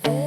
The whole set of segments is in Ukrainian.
Hey.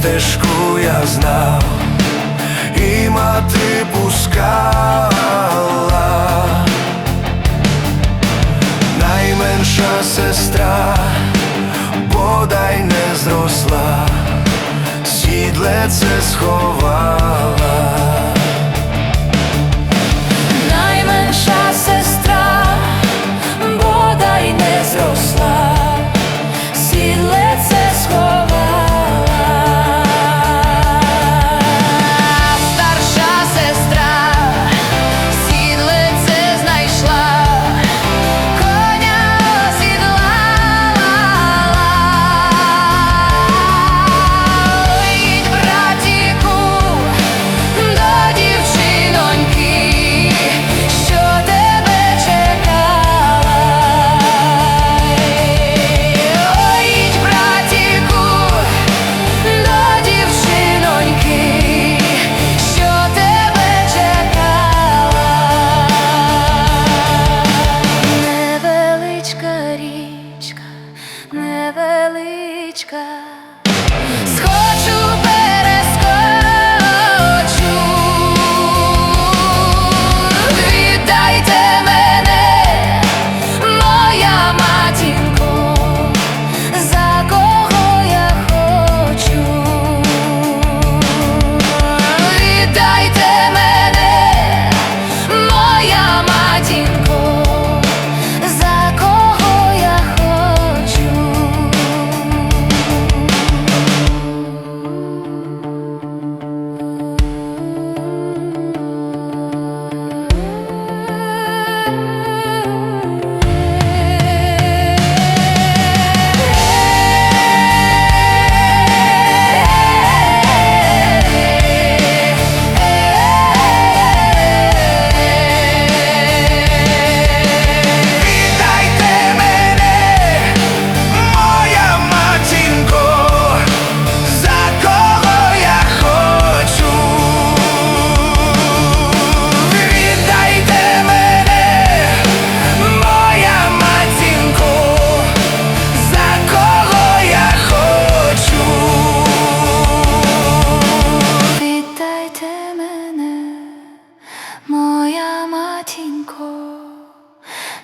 стежку я знав, і мати пускала, найменша сестра бодай не зросла, сідле це схова.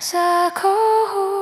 さこう